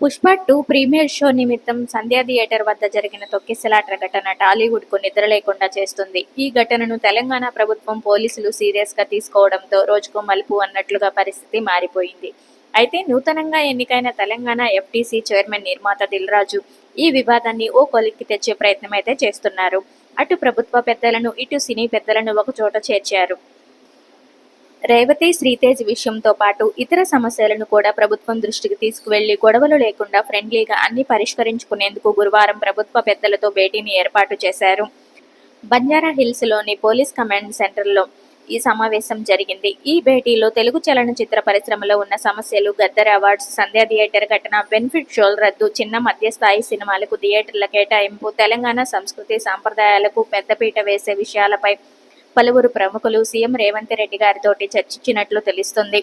Pushpa two premiere show నిమిత్తం సంధ్యా theatre వద్ద జరిగిన తొక్కిసలాట ఘటన టాలీవుడ్కు నిద్ర లేకుండా చేస్తుంది. ఈ ఘటనను తెలంగాణ ప్రభుత్వం పోలీసులు సీరియస్గా తీసుకోవడంతో రోజుకు మలుపు అన్నట్లుగా పరిస్థితి మారిపోయింది. అయితే నూతనంగా ఎన్నికైన తెలంగాణ ఎఫ్టీసీ చైర్మన్ నిర్మాత దిల్రాజు ఈ వివాదాన్ని ఓ కొలిక్కి తెచ్చే ప్రయత్నం అయితే చేస్తున్నారు. అటు ప్రభుత్వ పెద్దలను ఇటు సినీ పెద్దలను ఒకచోట చేర్చారు. రేవతి శ్రీతేజ్ విషయంతో పాటు ఇతర సమస్యలను కూడా ప్రభుత్వం దృష్టికి తీసుకువెళ్ళి గొడవలు లేకుండా ఫ్రెండ్లీగా అన్ని పరిష్కరించుకునేందుకు గురువారం ప్రభుత్వ పెద్దలతో భేటీని ఏర్పాటు చేశారు. బంజారా హిల్స్లోని పోలీస్ కమాండ్ సెంటర్లో ఈ సమావేశం జరిగింది. ఈ భేటీలో తెలుగు చలనచిత్ర పరిశ్రమలో ఉన్న సమస్యలు గద్దర్ అవార్డ్స్ సంధ్యా థియేటర్ ఘటన బెనిఫిట్ షోల్ రద్దు చిన్న మధ్యస్థాయి సినిమాలకు థియేటర్ల కేటాయింపు తెలంగాణ సంస్కృతి సాంప్రదాయాలకు పెద్దపీట వేసే విషయాలపై పలువురు ప్రముఖులు సీఎం రేవంత్ రెడ్డి గారితోటి చర్చించినట్లు తెలుస్తుంది.